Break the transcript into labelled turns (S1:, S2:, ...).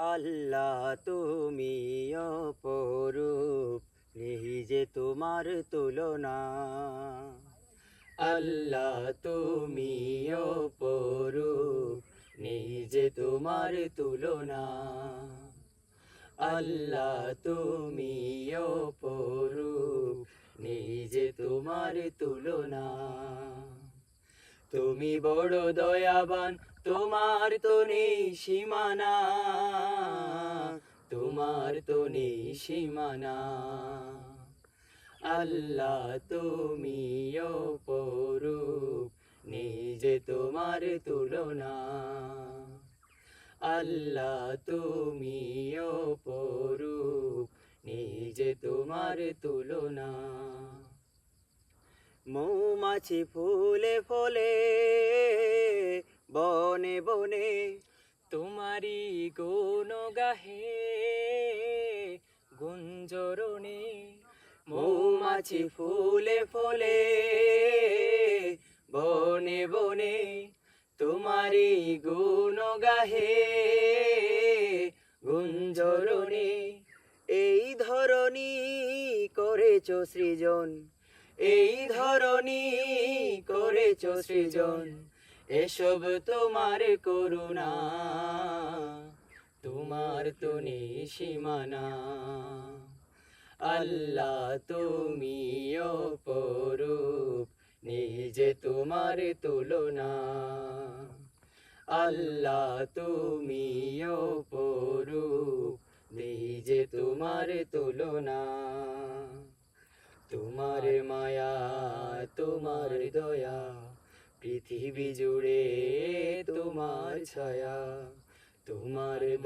S1: আল্লাহ তুমি অপরূপ, নেই যে তোমার তুলনা। আল্লাহ তুমি অপরূপ, নেই যে তোমার তুলনা। আল্লাহ তুমি অপরূপ, নেই যে তোমার তুলনা। তুমি বড় দয়াবান, তোমার তো নেই সীমানা। তোমার তো নেই সীমানা। আল্লাহ তুমি অপরূপ, নিজে তোমার তুলনা। আল্লাহ তুমি অপরূপ, নিজে তোমার তুলনা। মৌমাছি ফুলে ফলে, বনে বনে তোমারি গুণ গাহে গুঞ্জরণে মৌমাছি ফুলে ফলে, বনে বনে তোমারি গুণ গাহে গুঞ্জরণে এই ধরনী করেছ সৃজন, এই ধরনী করেছ সৃজন, এসব তোমার করুণা। তোমার তো নেই সীমানা আল্লাহ তুমি অপরূপ নিজে তোমার তুলনা। আল্লাহ তুমি অপরূপ নিজে তোমার তুলনা। তোমার মায়া, তোমার দয়া, পৃথিবী জুড়ে তোমার ছায়া। তোমার